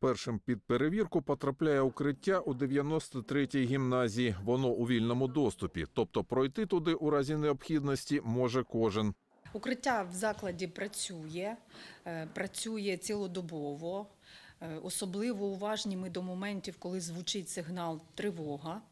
Першим під перевірку потрапляє укриття у 93-й гімназії. Воно у вільному доступі, тобто пройти туди у разі необхідності може кожен. Укриття в закладі працює, е, працює цілодобово. Е, Особливо уважні ми до моментів, коли звучить сигнал тривога.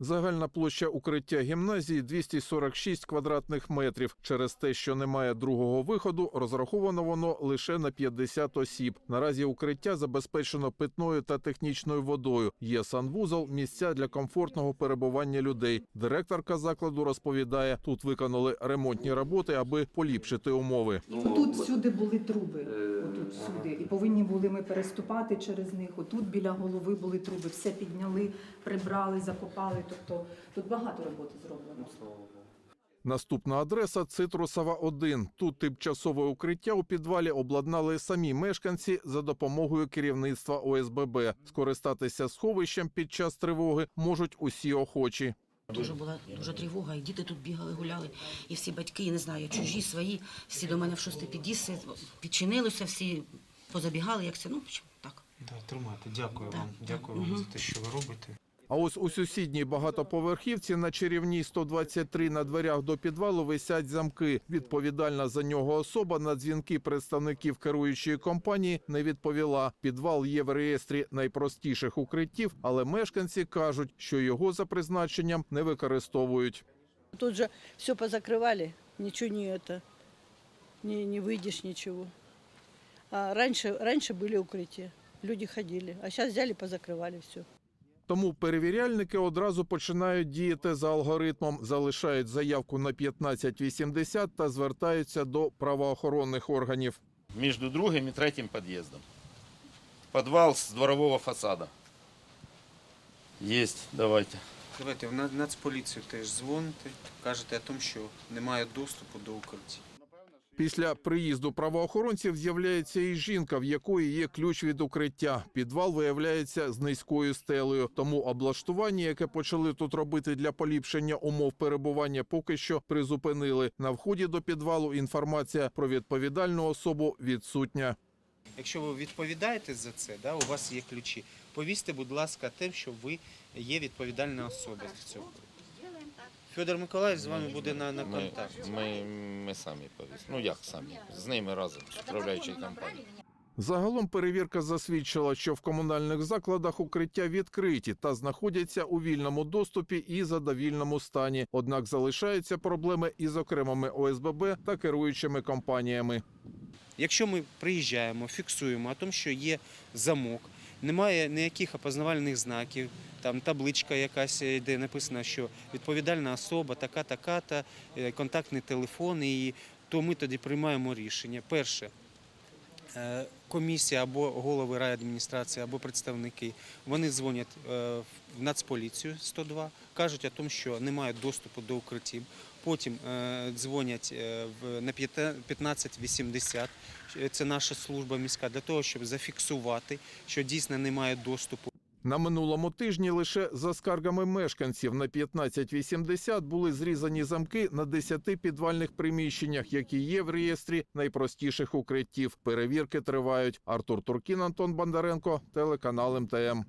Загальна площа укриття гімназії 246 квадратних метрів. Через те, що немає другого виходу, розраховано воно лише на 50 осіб. Наразі укриття забезпечено питною та технічною водою. Є санвузол, місця для комфортного перебування людей. Директорка закладу розповідає, тут виконали ремонтні роботи, аби поліпшити умови. Отут всюди були труби, отут всюди. І повинні були ми переступати через них. Отут біля голови були труби. Все підняли, прибрали, закопали. Тобто тут багато роботи зроблено. Наступна адреса Цитрусова 1. Тут тимчасове укриття у підвалі обладнали самі мешканці за допомогою керівництва ОСББ. Скористатися сховищем під час тривоги можуть усі охочі. Дуже була дуже тривога, і діти тут бігали, гуляли, і всі батьки, я не знаю, чужі, свої, всі до мене в шостий під'їзд, підчинилися, всі позабігали, як це, ну, так. Да, тримайте. Дякую Так, вам. так. Дякую вам Мгм. за те, що ви робите. А ось у сусідній багатоповерхівці на чарівній 123 на дверях до підвалу висять замки. Відповідальна за нього особа на дзвінки представників керуючої компанії не відповіла. Підвал є в реєстрі найпростіших укриттів, але мешканці кажуть, що його за призначенням не використовують. Тут же все позакрывали, ничего не это, не, не выйдешь, ничего. А раньше, раньше были укрытия, люди ходили, а сейчас взяли, позакрывали все. Тому перевіряльники одразу починають діяти за алгоритмом, залишають заявку на 1580 та звертаються до правоохоронних органів. между другим и третьим подъездом. Подвал с дворового фасада. Есть, давайте. Давайте в Нацполіцію теж дзвоните, кажете о тому, що немає доступу до укриття. Після приїзду правоохоронців з'являється і жінка, в якої є ключ від укриття. Підвал виявляється з низькою стелею. Тому облаштування, яке почали тут робити для поліпшення умов перебування, поки що призупинили. На вході до підвалу інформація про відповідальну особу відсутня. Якщо ви відповідаєте за це, да, у вас є ключі, повісьте, будь ласка, тим, що ви є відповідальна особа з цього. Федор Миколаївич з вами буде на, на Ми, контакті. ми, ми самі повісимо. Ну як самі? З ними разом, з управляючою компанією. Загалом перевірка засвідчила, що в комунальних закладах укриття відкриті та знаходяться у вільному доступі і задовільному стані. Однак залишаються проблеми із окремими ОСББ та керуючими компаніями. Якщо ми приїжджаємо, фіксуємо о тому, що є замок, немає ніяких опознавальних знаків, там табличка якась, е, де написано, що відповідальна особа, така, така, та е, контактний телефон, і то ми тоді приймаємо рішення. Перше. Е, Комісія або голови райадміністрації, або представники, вони дзвонять е, в Нацполіцію 102, кажуть що немає доступу до укриттів. Потім е, дзвонять на 1580, це наша служба міська, для того, щоб зафіксувати, що дійсно немає доступу. На минулому тижні лише за скаргами мешканців на 1580 були зрізані замки на 10 підвальних приміщеннях, які є в реєстрі найпростіших укриттів. Перевірки тривають. Артур Туркін, Антон Бондаренко, телеканал МТМ.